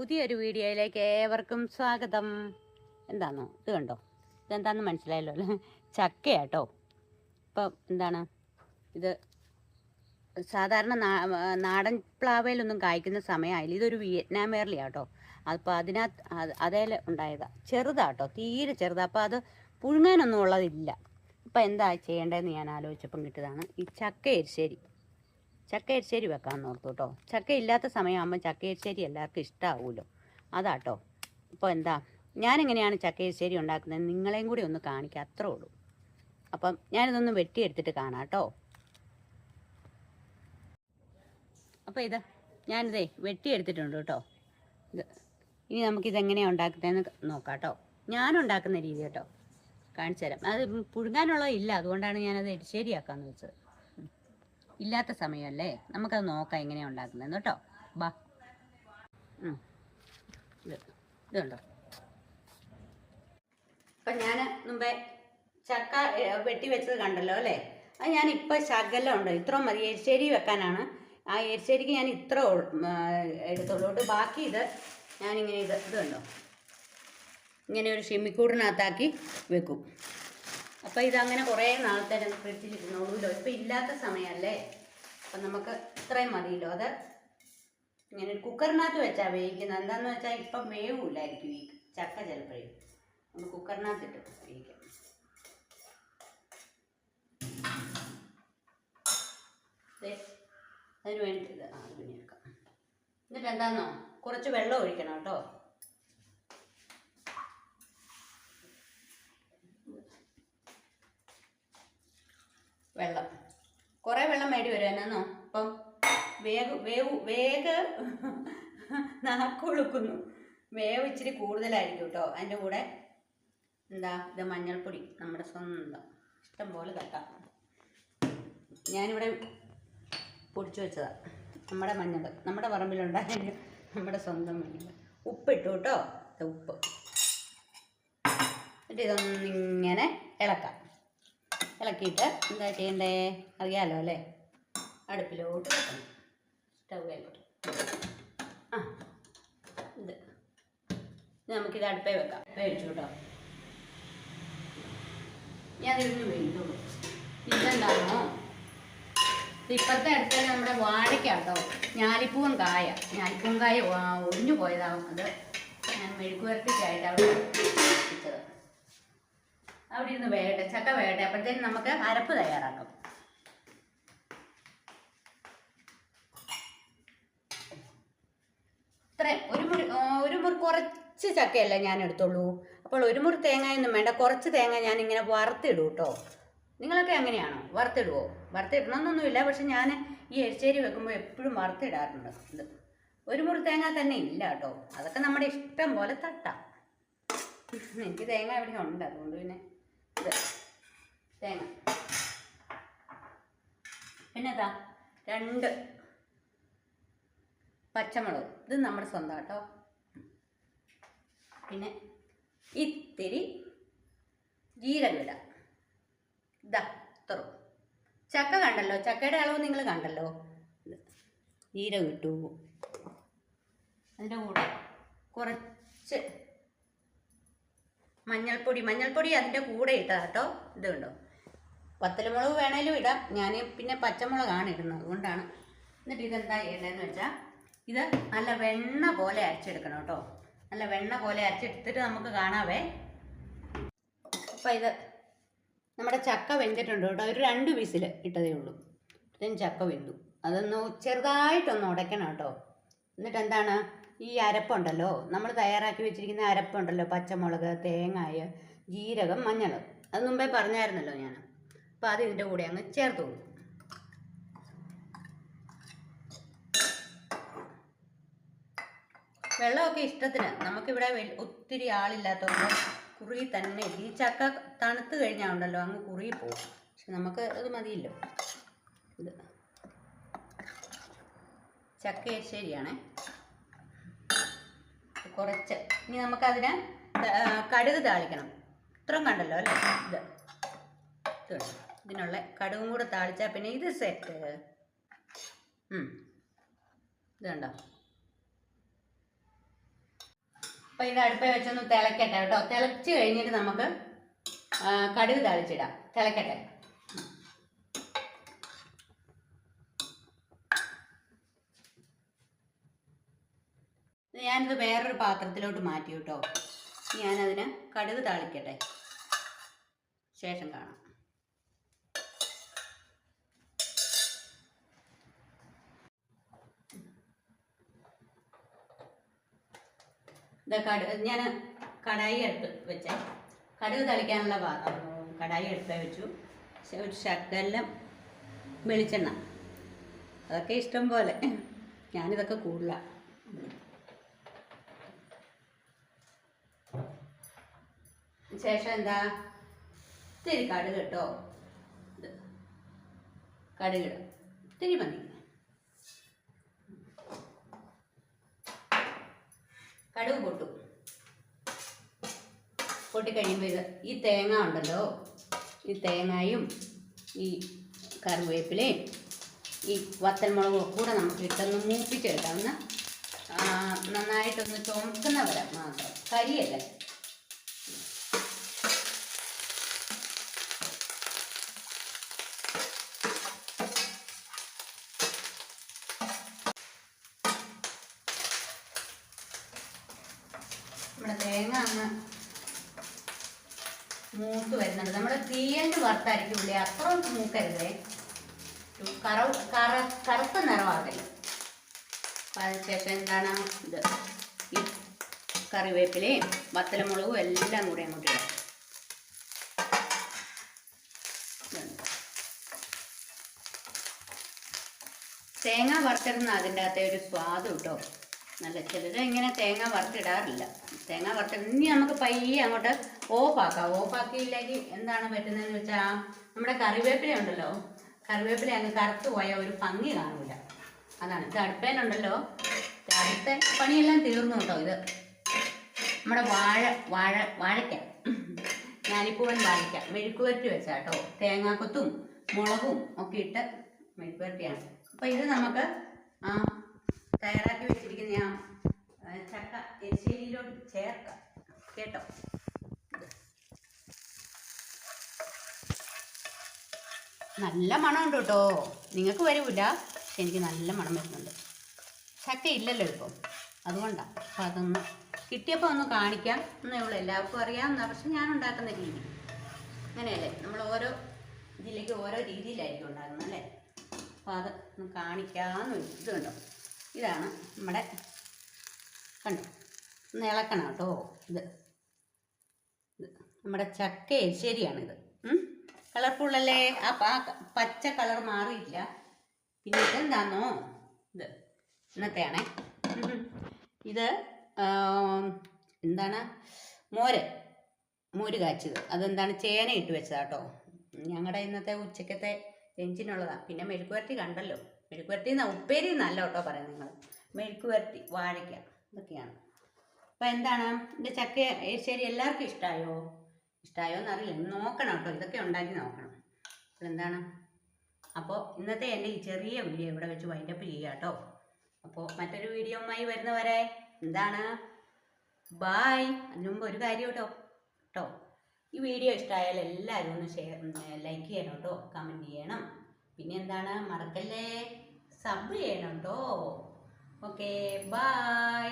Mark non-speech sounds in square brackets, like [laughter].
പുതിയൊരു വീഡിയോയിലേക്ക് ഏവർക്കും സ്വാഗതം. എന്താണോ ഇത് കണ്ടോ? ഇതെന്താണെന്ന് മനസ്സിലായല്ലോ അല്ലേ? ചക്കയാട്ടോ. ഇപ്പം എന്താണ്? ഇത് സാധാരണ നാടൻ പ്ലാവയിലൊന്നും കായ്ക്കുന്ന സമയമായില്ല ഇതൊരു വിയറ്റ്നാം ഏർലിയാട്ടോ അപ്പോൾ അതിനകത്ത് അതേ ഉണ്ടായതാ. ചെറുതാട്ടോ തീരെ ചെറുതാ. അപ്പോൾ അത് പുഴുങ്ങാനൊന്നും ഉള്ളതില്ല. ഇപ്പം എന്താ ചെയ്യേണ്ടതെന്ന് ഞാൻ ആലോചിച്ചപ്പം കിട്ടിയതാണ് ഈ ചക്ക എരിശ്ശേരി ചക്ക എരിശ്ശേരി വെക്കാമെന്ന് ഓർത്തു കേട്ടോ. ചക്ക ഇല്ലാത്ത സമയമാകുമ്പോൾ ചക്ക എരിശ്ശേരി എല്ലാവർക്കും ഇഷ്ടമാവുമല്ലോ അതാട്ടോ ഇപ്പോൾ എന്താ? ഞാനെങ്ങനെയാണ് ചക്ക എരിശ്ശേരി ഉണ്ടാക്കുന്നത്? നിങ്ങളെയും കൂടി ഒന്ന് കാണിക്കാം അത്രേ ഉള്ളൂ. അപ്പം ഞാനിതൊന്ന് വെട്ടിയെടുത്തിട്ട് കാണാം കേട്ടോ അപ്പോൾ ഇത് ഞാനിതേ വെട്ടിയെടുത്തിട്ടുണ്ട് കേട്ടോ. ഇത് ഇനി നമുക്കിതെങ്ങനെയാണ് ഉണ്ടാക്കുന്നതെന്ന് നോക്കാം കേട്ടോ ഞാനുണ്ടാക്കുന്ന രീതി കേട്ടോ. കാണിച്ചു തരാം. അത് പുഴുങ്ങാനുള്ളതില്ല അതുകൊണ്ടാണ് ഞാനത് എരിശ്ശേരിയാക്കാമെന്ന് വെച്ചത്. ഇല്ലാത്ത സമയമല്ലേ? നമുക്കത് നോക്കാം എങ്ങനെയാണ് ഉണ്ടാക്കുന്നത് കേട്ടോ. ബാ. ഇതുണ്ടോ അപ്പം ഞാൻ മുമ്പേ ചക്ക വെട്ടി വെച്ചത് കണ്ടല്ലോ അല്ലേ? അത് ഞാൻ ഇപ്പം ശകലം ഉണ്ട്. ഇത്ര മതി. എരിശ്ശേരി വെക്കാനാണ്. ആ എരിശ്ശേരിക്ക് ഞാൻ ഇത്ര എടുത്തുള്ളൂ. ബാക്കി ഇത് ഞാനിങ്ങനെ ഇത് ഇതുണ്ടോ ഇങ്ങനെ ഒരു ഷിമ്മിക്കൂടിനകത്താക്കി വെക്കും. അപ്പോൾ ഇതങ്ങനെ കുറേ നാളത്തെ ഫ്രിഡ്ജിലിരുന്നോളൂല്ലോ ഇപ്പം ഇല്ലാത്ത സമയമല്ലേ അപ്പം നമുക്ക് ഇത്രയും മതിയല്ലോ. അത് ഇങ്ങനെ കുക്കറിനകത്ത് വെച്ചാൽ വേവിക്കുന്നത്. എന്താണെന്ന് വെച്ചാൽ ഇപ്പം വേവില്ലായിരിക്കും ഈ ചക്ക ചിലപ്പോഴേ. നമുക്ക് കുക്കറിനകത്തിട്ട് വേവിക്കാം. അതിന് വേണ്ടി ഇത് ആ പിന്നെ എന്നിട്ട് എന്താണെന്നോ കുറച്ച് വെള്ളം ഒഴിക്കണം കേട്ടോ. വെള്ളം. കുറേ വെള്ളം മേടി വരും എന്നാന്നോ? ഇപ്പം വേഗ വേവ് വേഗ [laughs] നാക്കൊളുക്കുന്നു. വേവ് ഇച്ചിരി കൂടുതലായിരിക്കും കേട്ടോ അതിന്റെ കൂടെ എന്താ ഇത് മഞ്ഞൾപ്പൊടി നമ്മുടെ സ്വന്തം. ഇഷ്ടം പോലെ തട്ടാം. ഞാനിവിടെ പൊടിച്ചു വെച്ചതാ. നമ്മുടെ മഞ്ഞൾ. നമ്മുടെ പറമ്പിലുണ്ടായ നമ്മുടെ സ്വന്തം മഞ്ഞൾ. ഉപ്പിട്ടു കേട്ടോ ഉപ്പ്. എന്നിട്ട് ഇതൊന്നിങ്ങനെ ഇളക്കാം. ഇളക്കിയിട്ട് എന്താ ചെയ്യണ്ടേ? അറിയാലോ അല്ലേ? അടുപ്പിലോട്ട് വെക്കണം. സ്റ്റൗ ആയിക്കോട്ടെ. ആ ഇത്. നമുക്കിത് അടുപ്പേ വെക്കാം. വേവിച്ചു കേട്ടോ. ഞാൻ ഇതിന് വേണ്ടുള്ളൂ ഇതെന്താണോ ഇപ്പോഴത്തെ അടുത്ത് നമ്മുടെ വാഴയ്ക്കാട്ടോ. ഞാലിപ്പൂവൻ കായ. ഞാലിപ്പൂവൻ കായ ഒഴിഞ്ഞു പോയതാവും അത് ഞാൻ മെഴുക്കുവരട്ടിക്കായിട്ട് അവിടെ വെച്ചത് അവിടെ ഇരുന്ന് വേകട്ടെ ചക്ക വേകട്ടെ. അപ്പോഴത്തേനും നമുക്ക് അരപ്പ് തയ്യാറാക്കാം. ഇത്രയും ഒരു മുറി ഒരു മുറി കുറച്ച് ചക്കയല്ല ഞാൻ എടുത്തുള്ളൂ? അപ്പോൾ ഒരു മുറി തേങ്ങയൊന്നും വേണ്ട. കുറച്ച് തേങ്ങ ഞാൻ ഇങ്ങനെ വറുത്തിടും കേട്ടോ. നിങ്ങളൊക്കെ അങ്ങനെയാണോ? വറുത്തിടുവോ? വറുത്തിടണമെന്നൊന്നുമില്ല. പക്ഷെ ഞാൻ ഈ എരിശ്ശേരി വെക്കുമ്പോൾ എപ്പോഴും വറുത്തിടാറുണ്ട്. ഇത് ഒരു മുറി തേങ്ങ തന്നെ ഇല്ല കേട്ടോ. അതൊക്കെ നമ്മുടെ ഇഷ്ടം പോലെ തട്ടാം. എനിക്ക് തേങ്ങ ഇവിടെ ഉണ്ട് അതുകൊണ്ട് പിന്നെ തേങ്ങ. പിന്നെ ഇതാ രണ്ട് പച്ചമുളക്. ഇത് നമ്മുടെ സ്വന്തം കേട്ടോ പിന്നെ ഇത്തിരി ജീരകം ഇടാം ഇതാ ഇത്ര ചക്ക കണ്ടല്ലോ ചക്കയുടെ അളവ് നിങ്ങൾ കണ്ടല്ലോ. ജീരകം ഇട്ടു. അതിന്റെ കൂടെ കുറച്ച് മഞ്ഞൾപ്പൊടി മഞ്ഞൾപ്പൊടി അതിന്റെ കൂടെ ഇട്ടതാ കേട്ടോ ഇത് കണ്ടോ വത്തലമുളക് വേണേലും ഇടാം. ഞാൻ പിന്നെ പച്ചമുളകാണ് ഇടുന്നത്. അതുകൊണ്ടാണ് എന്നിട്ട് ഇതെന്താ ചെയ്യേണ്ടതെന്ന് വെച്ചാൽ ഇത് നല്ല വെണ്ണ പോലെ അരച്ചെടുക്കണം കേട്ടോ. നല്ല വെണ്ണ പോലെ അരച്ചെടുത്തിട്ട് നമുക്ക് കാണാവേ. അപ്പം ഇത് നമ്മുടെ ചക്ക വെന്തിട്ടുണ്ട് കേട്ടോ. ഒരു രണ്ട് വിസിൽ ഇട്ടതേ ഉള്ളൂ. ചക്ക വെന്തു. അതൊന്ന് ചെറുതായിട്ടൊന്ന് ഉടയ്ക്കണം കേട്ടോ. എന്നിട്ട് എന്താണ് ഈ അരപ്പുണ്ടല്ലോ. നമ്മൾ തയ്യാറാക്കി വെച്ചിരിക്കുന്ന അരപ്പുണ്ടല്ലോ. പച്ചമുളക് തേങ്ങായ ജീരകം മഞ്ഞൾ അത് മുമ്പേ പറഞ്ഞായിരുന്നല്ലോ ഞാൻ അപ്പോൾ അത് ഇതിന്റെ കൂടെ അങ്ങ് ചേർത്ത് കൊടുക്കും. വെള്ളമൊക്കെ ഇഷ്ടത്തിന്. നമുക്കിവിടെ ഒത്തിരി ആളില്ലാത്തതുകൊണ്ട് കുറുകി തന്നെ ഈ ചക്ക തണുത്ത് കഴിഞ്ഞാൽ ഉണ്ടല്ലോ അങ്ങ് കുറുകി പോകും. പക്ഷെ നമുക്ക് അത് മതിയല്ലോ. ഇത്. ചക്ക ശരിയാണേ. കുറച്ച്. ഇനി നമുക്കതിന് കടുക് താളിക്കണം. ഇത്രയും കണ്ടല്ലോ അല്ലേ? ഇത്? ഇതിനുള്ള കടുകും കൂടെ താളിച്ചാൽ പിന്നെ ഇത് സെറ്റ് ഇത് കണ്ടോ? അപ്പം ഇത് അടുപ്പ വെച്ചൊന്ന് തിളക്കട്ടെ കേട്ടോ. തിളച്ച് കഴിഞ്ഞിട്ട് നമുക്ക് കടുക് താളിച്ചിടാം. തിളക്കട്ടെ ഇത് ഞാനിത് വേറൊരു പാത്രത്തിലോട്ട് മാറ്റി കേട്ടോ. ഞാനതിന് കടുക് താളിക്കട്ടെ. ശേഷം കാണാം. കടു ഞാൻ കടായി എടുത്ത് വെച്ചേ. കടുക് തളിക്കാനുള്ള കടായി എടുത്ത് വെച്ചു. ഒരു ശകലം വെളിച്ചെണ്ണ. അതൊക്കെ ഇഷ്ടം പോലെ. ഞാനിതൊക്കെ കൂടുതലാണ് ശേഷം എന്താ? ഇത്തിരി കടുക് കേട്ടോ കടുക്. ഇത്തിരി മതി. കടുക് പൊട്ടും. പൊട്ടിക്കഴിയുമ്പോൾ ഇത് ഈ തേങ്ങ ഉണ്ടല്ലോ ഈ തേങ്ങയും ഈ കറിവേപ്പിലയും ഈ വത്തൽമുളകും കൂടെ നമുക്ക് ഇട്ടൊന്ന് മൂപ്പിച്ചെടുക്കാം. ഒന്ന് നന്നായിട്ടൊന്ന് ചുമക്കുന്ന വരെ മാത്രം. കരിയല്ല? നമ്മുടെ തേങ്ങ അങ്ങ് മൂത്ത് വരുന്നുണ്ട്. നമ്മുടെ വറുത്തായിരിക്കും ഉള്ളി അത്ര മൂക്കരുതേ. കറ കറ കറുത്ത നിറമാകല്ലേ അപ്പം അതിനുശേഷം എന്താണ്? ഇത് ഈ കറിവേപ്പിലയും വത്തലമുളകും എല്ലാം കൂടി അങ്ങോട്ട് ഇടാം. തേങ്ങ വറുത്തിരുന്ന അതിന്റെ അകത്തെ ഒരു സ്വാദ് കിട്ടോ. നല്ല ചിലർ ഇങ്ങനെ തേങ്ങ വറുത്തിടാറില്ല. തേങ്ങ വറുത്തിട ഇനി നമുക്ക് പയ്യെ അങ്ങോട്ട് ഓഫാക്കാം. ഓഫാക്കിയില്ലെങ്കിൽ എന്താണ് പറ്റുന്നതെന്ന് വെച്ചാൽ നമ്മുടെ കറിവേപ്പില ഉണ്ടല്ലോ. കറിവേപ്പില അങ്ങ് കറുത്ത് പോയ ഒരു ഭംഗി കാണൂല. അതാണ്. ഇത് അടുപ്പേനുണ്ടല്ലോ അടുത്ത പണിയെല്ലാം തീർന്നു കേട്ടോ ഇത്. നമ്മുടെ വാഴ വാഴ വാഴയ്ക്ക. ഞാനിപ്പൂവൻ വാഴയ്ക്ക. മെഴുക്കുവരട്ടി വെച്ചാ കേട്ടോ. തേങ്ങാക്കൊത്തും മുളകും ഒക്കെ ഇട്ട് മെഴുക്കുവരട്ടിയാണ് അപ്പോൾ ഇത് നമുക്ക് ആ തയ്യാറാക്കി വെച്ചിരിക്കുന്ന ഞാൻ ചക്ക എരിശ്ശേരിയിലോട്ട് ചേർക്കാം. കേട്ടോ? നല്ല മണമുണ്ട് കേട്ടോ. നിങ്ങൾക്ക് വരൂല പക്ഷെ എനിക്ക് നല്ല മണം വരുന്നുണ്ട്. ചക്ക ഇല്ലല്ലോ ഇപ്പം. അതുകൊണ്ടാണ് അപ്പം അതൊന്ന് കിട്ടിയപ്പോൾ ഒന്ന് കാണിക്കാം. എന്നേ ഉള്ളൂ എല്ലാവർക്കും അറിയാവുന്ന പക്ഷെ ഞാൻ ഉണ്ടാക്കുന്ന രീതി. അങ്ങനെയല്ലേ? നമ്മൾ ഓരോ ജില്ലയ്ക്ക് ഓരോ രീതിയിലായിരിക്കും ഉണ്ടാക്കുന്നത് അല്ലേ? അപ്പോൾ അത് ഒന്ന് കാണിക്കാമെന്ന് ഇതുണ്ടോ ഇതാണ് നമ്മുടെ കണ്ടു? ഒന്ന് ഇളക്കണം കേട്ടോ ഇത്. നമ്മുടെ ചക്ക കളർഫുൾ അല്ലേ? ആ പച്ച കളർ മാറിയില്ല പിന്നെ ഇതെന്താന്നോ ഇത് ഇന്നത്തെയാണേ. ഇത് എന്താണ്? മോര്. മോര് കാച്ചത് അതെന്താണ്? ചേന ഇട്ട് വെച്ചതാട്ടോ ഞങ്ങളുടെ ഇന്നത്തെ ഉച്ചക്കത്തെ ലഞ്ചിനുള്ളതാണ് പിന്നെ മെഴുക്കുവരട്ടി കണ്ടല്ലോ. മെഴുക്കുവരട്ടി എന്നാ ഉപ്പേരി എന്നല്ല കേട്ടോ പറയാം നിങ്ങൾ. മെഴുക്കുവരട്ടി വാഴയ്ക്ക ഇതൊക്കെയാണ്. അപ്പം എന്താണ്? എന്റെ ചക്ക ശരി എല്ലാവർക്കും ഇഷ്ടമായോ ഇഷ്ടമായോ എന്നറിയില്ല. നോക്കണം കേട്ടോ. ഇതൊക്കെ ഉണ്ടാക്കി നോക്കണം. അപ്പോൾ എന്താണ്? അപ്പോൾ ഇന്നത്തെ എന്റെ ഈ ചെറിയ വീഡിയോ ഇവിടെ വെച്ച് വൈൻഡപ്പ് ചെയ്യുക കേട്ടോ. അപ്പോൾ മറ്റൊരു വീഡിയോയുമായി വരുന്നവരെ എന്താണ്? ബായ് അതിന് മുമ്പ് ഒരു കാര്യം കേട്ടോ. കേട്ടോ. ഈ വീഡിയോ ഇഷ്ടമായാൽ എല്ലാവരും ഒന്ന് ഷെയർ ലൈക്ക് ചെയ്യണം കേട്ടോ. കമന്റ് ചെയ്യണം. പിന്നെ എന്താണ് മറക്കല്ലേ? സബ് ചെയ്യണം കേട്ടോ ഓക്കെ ബായ്